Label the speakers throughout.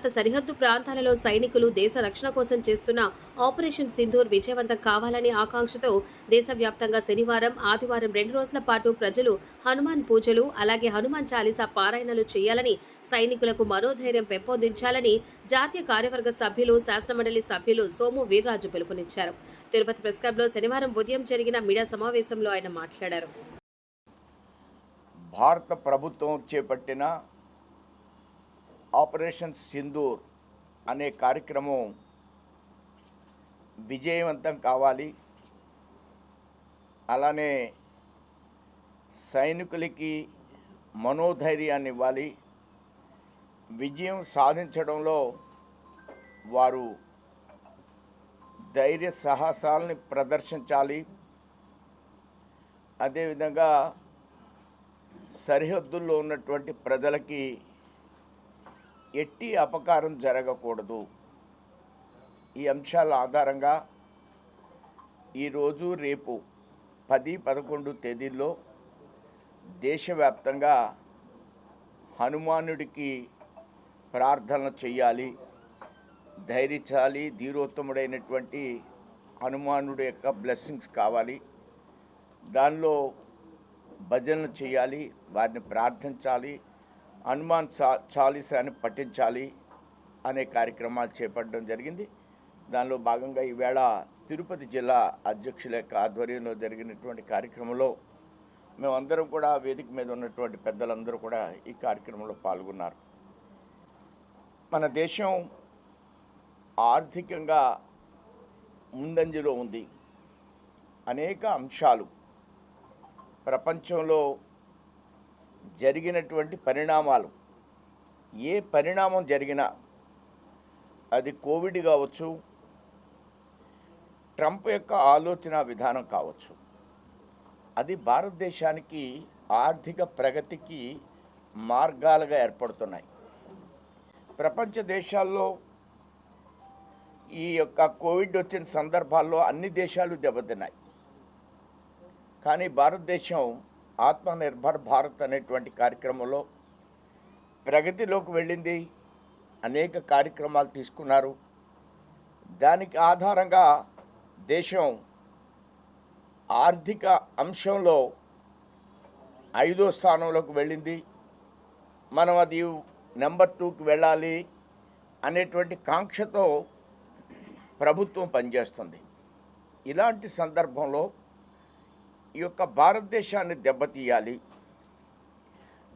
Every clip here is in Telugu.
Speaker 1: భారత సరిహద్దు ప్రాంతాలలో సైనికులు దేశ రక్షణ కోసం చేస్తున్న ఆపరేషన్ సింధూర్ విజయవంతం కావాలనే ఆకాంక్షతో దేశవ్యాప్తంగా శనివారం ఆదివారం రెండు రోజుల పాటు ప్రజలు హనుమాన్ పూజలు అలాగే హనుమాన్ చాలీసా పారాయణలు చేయాలని సైనికులకు మనోధైర్యం పెంపొందించాలని జాతీయ కార్యవర్గ సభ్యులు శాసనమండలి సభ్యులు సోము వీర్రాజు పిలుపునిచ్చారు. తిరుపతి ప్రెస్ క్లబ్లో శనివారం ఉదయం జరిగిన మీడియా సమావేశంలో ఆయన మాట్లాడారు.
Speaker 2: భారత ప్రభుత్వం చేపట్టిన ఆపరేషన్ సింధూర్ అనే కార్యక్రమం విజయవంతం కావాలి. అలానే సైనికులకి మనోధైర్యాన్ని ఇవ్వాలి. విజయం సాధించడంలో వారు ధైర్య సాహసాలని ప్రదర్శించాలి. అదేవిధంగా సరిహద్దుల్లో ఉన్నటువంటి ప్రజలకి ఎట్టి అపకారం జరగకూడదు. ఈ అంశాల ఆధారంగా ఈరోజు రేపు పది పదకొండు తేదీల్లో దేశవ్యాప్తంగా హనుమానుడికి ప్రార్థన చెయ్యాలి ధైర్యశాలి ధీరోత్తముడైనటువంటి హనుమానుడి యొక్క బ్లెస్సింగ్స్ కావాలి. దానిలో భజనలు చేయాలి వారిని ప్రార్థించాలి. హనుమాన్ చా చాలీసాని పఠించాలి అనే కార్యక్రమాలు చేపట్టడం జరిగింది. దానిలో భాగంగా ఈవేళ తిరుపతి జిల్లా అధ్యక్షుల యొక్క ఆధ్వర్యంలో జరిగినటువంటి కార్యక్రమంలో మేమందరం కూడా వేదిక మీద ఉన్నటువంటి పెద్దలందరూ కూడా ఈ కార్యక్రమంలో పాల్గొన్నారు. మన దేశం ఆర్థికంగా ముందంజలో ఉంది. అనేక అంశాలు. ప్రపంచంలో జరిగినటువంటి పరిణామాలు. ఏ పరిణామం జరిగినా అది కోవిడ్ కావచ్చు ట్రంప్ యొక్క ఆలోచన విధానం కావచ్చు. అది భారతదేశానికి ఆర్థిక ప్రగతికి మార్గాలుగా ఏర్పడుతున్నాయి. ప్రపంచ దేశాల్లో ఈ యొక్క కోవిడ్ వచ్చిన సందర్భాల్లో అన్ని దేశాలు దెబ్బతిన్నాయి. కానీ భారతదేశం ఆత్మనిర్భర్ భారత్ అనేటువంటి కార్యక్రమంలో ప్రగతిలోకి వెళ్ళింది. అనేక కార్యక్రమాలు తీసుకున్నారు. దానికి ఆధారంగా దేశం ఆర్థిక అంశంలో ఐదో స్థానంలోకి వెళ్ళింది. మనం అది నెంబర్ టూకి వెళ్ళాలి అనేటువంటి కాంక్షతో ప్రభుత్వం పనిచేస్తుంది. ఇలాంటి సందర్భంలో ఈ యొక్క భారతదేశాన్ని దెబ్బతీయాలి.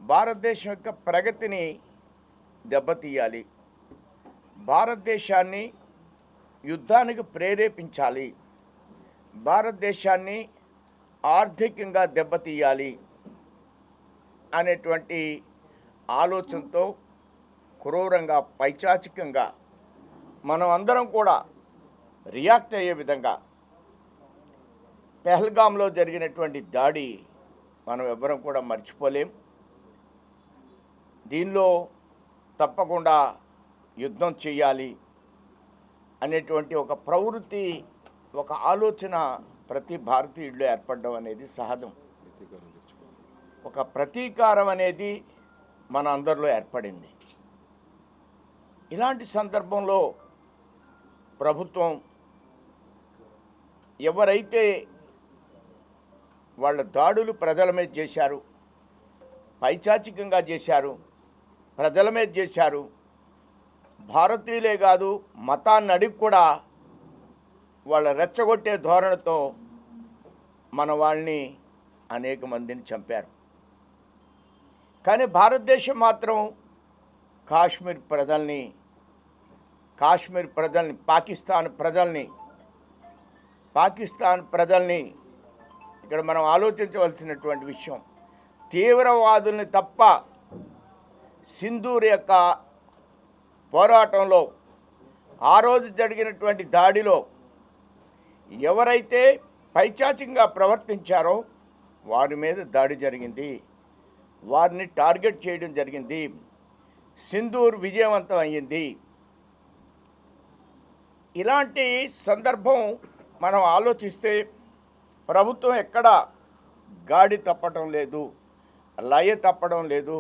Speaker 2: భారతదేశం యొక్క ప్రగతిని దెబ్బతీయాలి. భారతదేశాన్ని యుద్ధానికి ప్రేరేపించాలి. భారతదేశాన్ని ఆర్థికంగా దెబ్బతీయాలి అనేటువంటి ఆలోచనతో క్రూరంగా పైచాచికంగా మనం అందరం కూడా రియాక్ట్ అయ్యే విధంగా పెహల్గాంలో జరిగినటువంటి దాడి మనం ఎవ్వరం కూడా మర్చిపోలేం. దీనిలో తప్పకుండా యుద్ధం చేయాలి అనేటువంటి ఒక ప్రవృత్తి ఒక ఆలోచన ప్రతి భారతీయుడిలో ఏర్పడడం అనేది సహజం. ఒక ప్రతీకారం అనేది మన అందరిలో ఏర్పడింది. ఇలాంటి సందర్భంలో ప్రభుత్వం ఎవరైతే వాళ్ళ దాడులు ప్రజల మీద చేశారు. పైచాచికంగా చేశారు. ప్రజల మీద చేశారు. భారతీయులే కాదు మతాన్ని అడిగి కూడా వాళ్ళ రెచ్చగొట్టే ధోరణితో మన వాళ్ళని అనేక మందిని చంపారు. కానీ భారతదేశం మాత్రం కాశ్మీర్ ప్రజల్ని కాశ్మీర్ ప్రజల్ని పాకిస్తాన్ ప్రజల్ని పాకిస్తాన్ ప్రజల్ని ఇక్కడ మనం ఆలోచించవలసినటువంటి విషయం తీవ్రవాదుల్ని తప్ప సింధూర్ యొక్క పోరాటంలో ఆ రోజు జరిగినటువంటి దాడిలో ఎవరైతే పైచాచికంగా ప్రవర్తించారో వారి మీద దాడి జరిగింది. వారిని టార్గెట్ చేయడం జరిగింది. సింధూర్ విజయవంతం అయ్యింది. ఇలాంటి సందర్భం మనం ఆలోచిస్తే ప్రభుత్వం ఎక్కడ గాడి తప్పడం లేదు లయ తప్పడం లేదు.